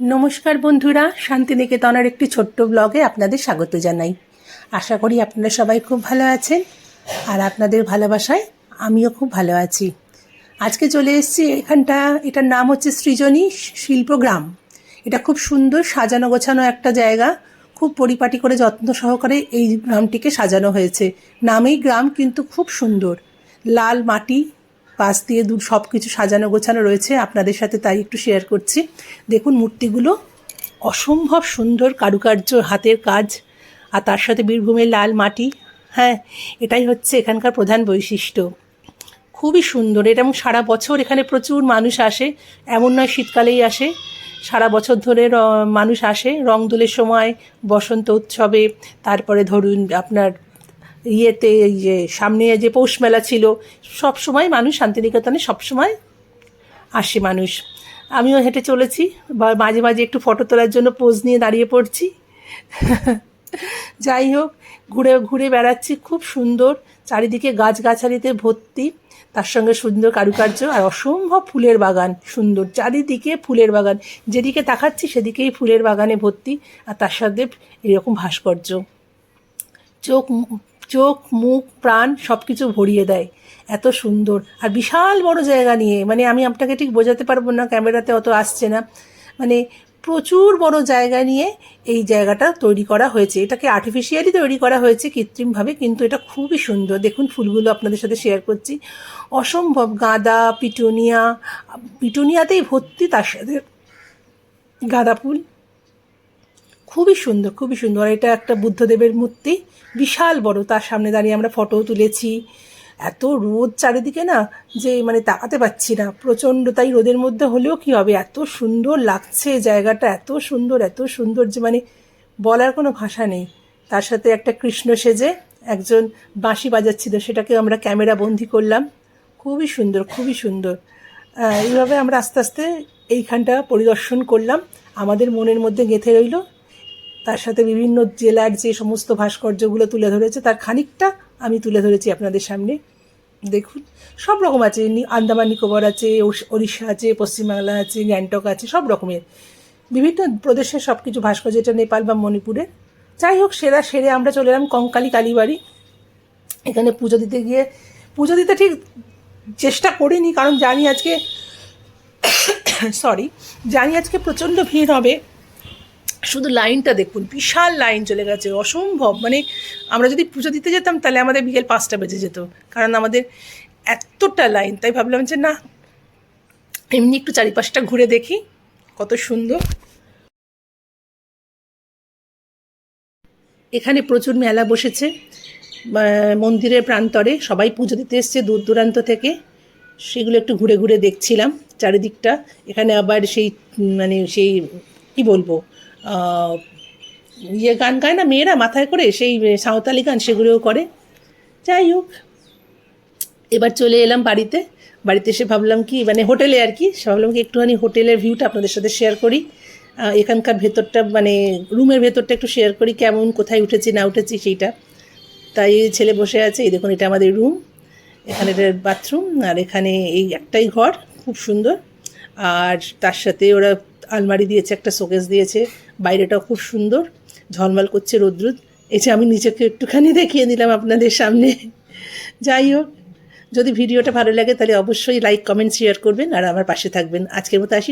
নমস্কার বন্ধুরা, শান্তিনিকেতনের একটি ছোট্ট ব্লগে আপনাদের স্বাগত জানাই। আশা করি আপনারা সবাই খুব ভালো আছেন আর আপনাদের ভালোবাসায় আমিও খুব ভালো আছি। আজকে চলে এসেছি এখানটা, এটার নাম হচ্ছে সৃজনী শিল্পগ্রাম এটা খুব সুন্দর সাজানো গোছানো একটা জায়গা, খুব পরিপাটি করে যত্ন সহকারে এই গ্রামটিকে সাজানো হয়েছে। নামেই গ্রাম কিন্তু খুব সুন্দর। লাল মাটি পাশ দিয়ে দূর সব কিছু সাজানো গোছানো রয়েছে, আপনাদের সাথে তাই একটু শেয়ার করছি। দেখুন, মূর্তিগুলো অসম্ভব সুন্দর কারুকার্য, হাতের কাজ, আর তার সাথে বীরভূমের লাল মাটি। হ্যাঁ এটাই হচ্ছে এখানকার প্রধান বৈশিষ্ট্য। খুবই সুন্দর, এটা এবং সারা বছর এখানে প্রচুর মানুষ আসে, এমন নয় শীতকালেই আসে। সারা বছর ধরে মানুষ আসে রং দোলের সময়, বসন্ত উৎসবে, তারপরে ধরুন আপনার ইয়েতে যে সামনে যে পৌষ মেলা ছিল, সব সময় মানুষ শান্তিনিকেতনে সব সময় আসে মানুষ। আমিও হেঁটে চলেছি, বা মাঝে মাঝে একটু ফটো তোলার জন্য পোজ নিয়ে দাঁড়িয়ে পড়ছি। যাই হোক, ঘুরে ঘুরে বেড়াচ্ছি, খুব সুন্দর। চারিদিকে গাছগাছালিতে ভর্তি, তার সঙ্গে সুন্দর কারুকার্য আর অসম্ভব ফুলের বাগান, সুন্দর। চারিদিকে ফুলের বাগান, যেদিকে তাকাচ্ছি সেদিকেই ফুলের বাগানে ভর্তি, আর তার সাথে এরকম ভাস্কর্য। চোখ চোখ, মুখ, প্রাণ সব কিছু ভরিয়ে দেয়। এত সুন্দর। আর বিশাল বড় জায়গা নিয়ে মানে আমি আপনাকে ঠিক বোঝাতে পারব না, ক্যামেরাতে অত আসছে না। মানে প্রচুর বড় জায়গা নিয়ে এই জায়গাটা তৈরি করা হয়েছে। এটাকে আর্টিফিশিয়ালি তৈরি করা হয়েছে কৃত্রিমভাবে, কিন্তু এটা খুবই সুন্দর। দেখুন, ফুলগুলো আপনাদের সাথে শেয়ার করছি। অসম্ভব গাঁদা, পিটুনিয়া, পিটুনিয়াতেই ভর্তি তার সাথে গাঁদা ফুল। খুবই সুন্দর খুবই সুন্দর। এটা একটা বুদ্ধদেবের মূর্তি, বিশাল বড়। তার সামনে দাঁড়িয়ে আমরা ফটো তুলেছি। এত রোদ চারিদিকে না, যে মানে তাকাতে পাচ্ছি না। প্রচণ্ড তাই রোদের মধ্যে হলেও কি হবে? এত সুন্দর লাগছে জায়গাটা, এত সুন্দর এত সুন্দর যে মানে বলার কোনো ভাষা নেই। তার সাথে একটা কৃষ্ণ সেজে একজন বাঁশি বাজাচ্ছিল সেটাকে আমরা ক্যামেরা বন্দি করলাম। খুবই সুন্দর খুবই সুন্দর। এইভাবে আমরা আস্তে আস্তে এইখানটা পরিদর্শন করলাম। আমাদের মনের মধ্যে গেঁথে রইল। তার সাথে বিভিন্ন জেলার যে সমস্ত ভাস্কর্যগুলো তুলে ধরেছে, তার খানিকটা আমি তুলে ধরেছি আপনাদের সামনে। দেখুন, সব রকম আছে। আন্দামান নিকোবর আছে ওড়িশ- আছে, পশ্চিমবাংলা আছে, গ্যাংটক আছে, সব রকমের। বিভিন্ন প্রদেশের সব কিছু ভাস্কর্য, যেটা নেপাল বা মণিপুরের। যাই হোক, সেরা সেরে আমরা চলে এলাম কঙ্কালী কালীবাড়ি। এখানে পুজো দিতে গিয়ে, পুজো দিতে ঠিক চেষ্টা করিনি, কারণ জানি আজকে সরি জানি আজকে প্রচণ্ড ভিড় হবে। শুধু লাইনটা দেখুন, বিশাল লাইন চলে গেছে, অসম্ভব। মানে আমরা যদি পুজো দিতে যেতাম, তাহলে আমাদের বিকেল পাঁচটা বেজে যেত। কারণ আমাদের এতটা লাইন, তাই ভাবলাম যে না, এমনি একটু চারিপাশটা ঘুরে দেখি, কত সুন্দর। এখানে প্রচুর মেলা বসেছে মন্দিরের প্রান্তরে, সবাই পুজো দিতে এসছে দূর দূরান্ত থেকে। সেগুলো একটু ঘুরে ঘুরে দেখছিলাম চারিদিকটা। এখানে আবার সেই মানে সেই, কি বলব ইয়ে গান গায় না, মেয়েরা মাথায় করে সেই সাঁওতালি গান সেগুলোও করে। যাই হোক, এবার চলে এলাম বাড়িতে। বাড়িতে এসে ভাবলাম কি মানে হোটেলে আর কি, ভাবলাম কি একটুখানি হোটেলের ভিউটা আপনাদের সাথে শেয়ার করি। এখানকার ভেতরটা মানে রুমের ভেতরটা একটু শেয়ার করি, কেমন, কোথায় উঠেছি, না উঠেছি সেইটা। তাই ছেলে বসে আছে, এই দেখুন, এটা আমাদের রুম এখানে বাথরুম আর এখানে এই একটাই ঘর, খুব সুন্দর। আর তার সাথে ওরা আলমারি দিয়েছে, একটা শোকেস দিয়েছে। বাইরেটাও খুব সুন্দর, ঝলমল করছে রোদ্রুদ। এসে আমি নিজেকে একটুখানি দেখিয়ে নিলাম আপনাদের সামনে। যাই হোক, যদি ভিডিওটা ভালো লাগে তাহলে অবশ্যই লাইক কমেন্ট শেয়ার করবেন আর আমার পাশে থাকবেন। আজকের মতো আসি।